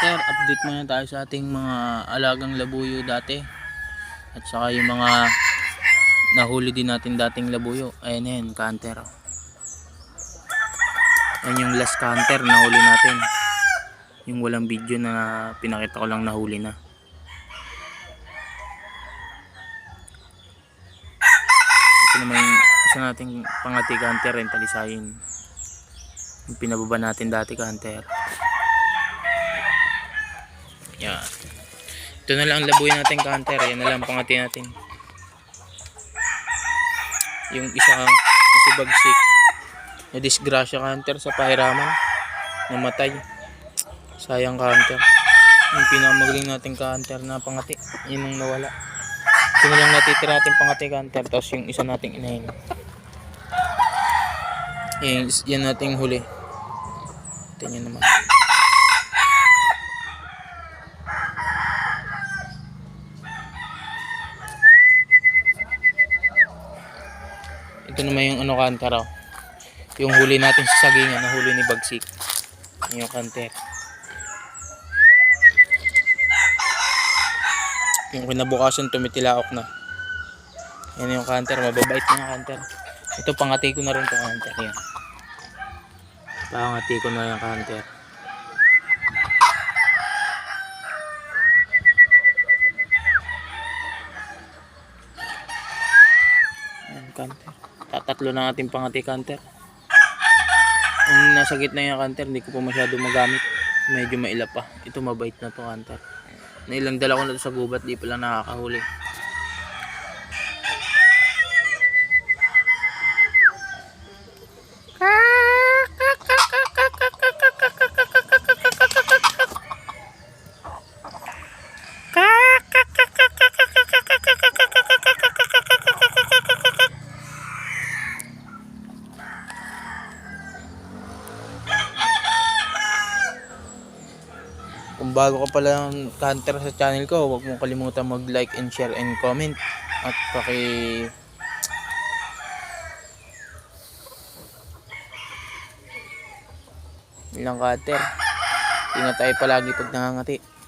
Kanter, update muna tayo sa ating mga alagang labuyo dati. At saka yung mga nahuli din natin dating labuyo. Ayan na yun, kanter. Ayan yung last kanter na huli natin. Yung walang video na pinakita ko lang nahuli na. Ito naman isa nating pangati rin talisayin. Yung pinababa natin dati kanter. Yan. Ito na lang ang labuin natin counter. Yan na lang ang pangati natin. Yung isa kasi bagsik. Na disgrasya counter sa pahiraman. Namatay. Sayang counter. Yung pinakamagaling natin counter na pangati. Yun ang nawala. Na lang natitira natin pangati counter. Tapos yung isa nating inahin. Yan, yan nating huli. Nyo naman. Ito naman yung ano kanter oh. Yung huli natin sa sagingan na huli ni Bagsik. Yun Yung kanter. Yung kinabukasan tumitilaok na. Yan yung kanter. Mababait na kanter. Ito pangati ko na rin itong kanter. Yan. Pangati ko na yung kanter. Yan, kanter. Tatatlo na ating pangati kanter. Yung nasa gitna yung kanter, hindi ko pa masyado magamit. Medyo mailap pa. Ito mabait na to Nailang dala ko na sa gubat, di pa lang nakakahuli. Kung bago ka pala ng kanter sa channel ko, huwag mong kalimutan mag-like and share and comment. At paki ilang cutter. Tingnan tayo palagi pag nangangati.